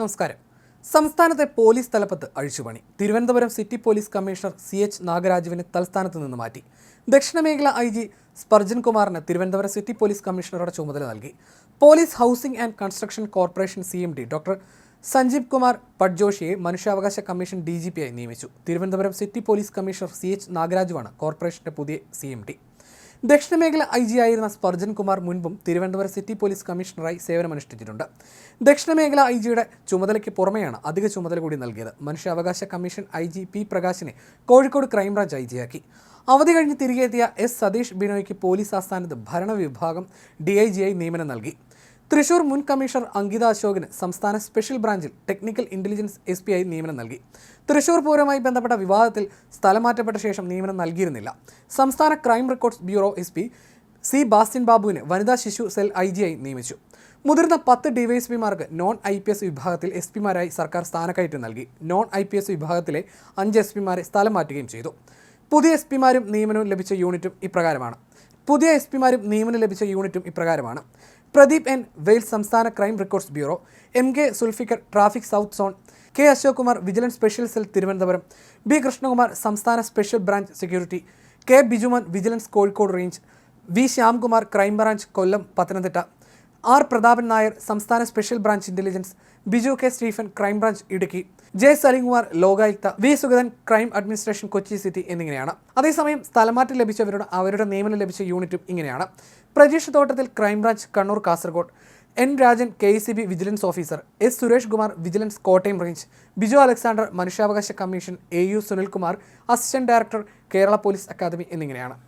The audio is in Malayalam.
നമസ്കാരം. സംസ്ഥാനത്തെ പോലീസ് തലപ്പത്ത് അഴിച്ചുപണി. Thiruvananthapuram city police commissioner C H നാഗരാജുവിനെ തൽസ്ഥാനത്ത് നിന്ന് മാറ്റി. ദക്ഷിണമേഖല ഐ ജി സ്പർജൻ കുമാറിന് തിരുവനന്തപുരം സിറ്റി പോലീസ് കമ്മീഷണറുടെ ചുമതല നൽകി. Police housing and construction corporation C M D doctor Sanjeev Kumar പഡ്ജോഷിയെ മനുഷ്യാവകാശ കമ്മീഷൻ ഡി ജി പി ആയി നിയമിച്ചു. Thiruvananthapuram city police commissioner C H നാഗരാജുവാണ് കോർപ്പറേഷന്റെ പുതിയ സി എം ഡി. ദക്ഷിണമേഖല ഐ ജി ആയിരുന്ന സ്പർജൻ കുമാർ മുൻപും തിരുവനന്തപുരം സിറ്റി പോലീസ് കമ്മീഷണറായി സേവനമനുഷ്ഠിച്ചിട്ടുണ്ട്. ദക്ഷിണമേഖല ഐ ജിയുടെ ചുമതലയ്ക്ക് പുറമെയാണ് അധിക ചുമതല കൂടി നൽകിയത്. മനുഷ്യാവകാശ കമ്മീഷൻ ഐ ജി പി പ്രകാശിനെ കോഴിക്കോട് ക്രൈംബ്രാഞ്ച് ഐ ജിയാക്കി അവധി കഴിഞ്ഞ് തിരികെത്തിയ എസ് സതീഷ് ബിനോയ്ക്ക് പോലീസ് ആസ്ഥാനത്ത് ഭരണവിഭാഗം ഡി ഐ ജിയായി നിയമനം നൽകി. തൃശൂർ മുൻ കമ്മീഷണർ അങ്കിത അശോകിന് സംസ്ഥാന സ്പെഷ്യൽ ബ്രാഞ്ചിൽ ടെക്നിക്കൽ ഇന്റലിജൻസ് എസ് പി ആയി നിയമനം നൽകി. തൃശൂർ പൂരവുമായി ബന്ധപ്പെട്ട വിവാദത്തിൽ സ്ഥലം മാറ്റപ്പെട്ട ശേഷം നിയമനം നൽകിയിരുന്നില്ല. സംസ്ഥാന crime records bureau S P C Bastin ബാബുവിനെ വനിതാ ശിശു സെൽ ഐ ആയി നിയമിച്ചു. മുതിർന്ന പത്ത് ഡിവൈഎസ്പിമാർക്ക് നോൺ ഐ പി എസ് വിഭാഗത്തിൽ എസ് പിമാരായി സർക്കാർ സ്ഥാനക്കയറ്റം നൽകി. നോൺ ഐ പി എസ് വിഭാഗത്തിലെ അഞ്ച് എസ് പിമാരെ സ്ഥലം മാറ്റുകയും ചെയ്തു. പുതിയ എസ് പിമാരും നിയമനവും ലഭിച്ച യൂണിറ്റും ഇപ്രകാരമാണ്. പുതിയ എസ് പിമാരും നിയമനം ലഭിച്ച യൂണിറ്റും ഇപ്രകാരമാണ്. പ്രദീപ് എൻ. വെയിൽ സംസ്ഥാന crime records bureau. M. K. Sulfikar traffic south zone. K. Ashok Kumar vigilance special cell Thiruvananthapuram. B. Krishnakumar സംസ്ഥാന special branch security. K. Bijumon vigilance Kozhikode range. V. Shyamkumar crime branch Kollam Pathanamthitta. R Prathapan Nair സംസ്ഥാന special branch intelligence Biju K Stephen crime branch Idukki J Salimkumar Lokayukta V Sugathan crime administration Kochi city എന്നിങ്ങനെയാണ്. അതേസമയം സ്ഥലമാറ്റം ലഭിച്ചവരുടെ അവരുടെ നിയമനം ലഭിച്ച യൂണിറ്റും ഇങ്ങനെയാണ്. Prajeesh Thottathil crime branch Kannur Kasaragod N Rajan K C B vigilance officer S Suresh Kumar vigilance Kottayam range Biju Alexander മനുഷ്യാവകാശ commission A U Sunilkumar assistant director Kerala police academy എന്നിങ്ങനെയാണ്.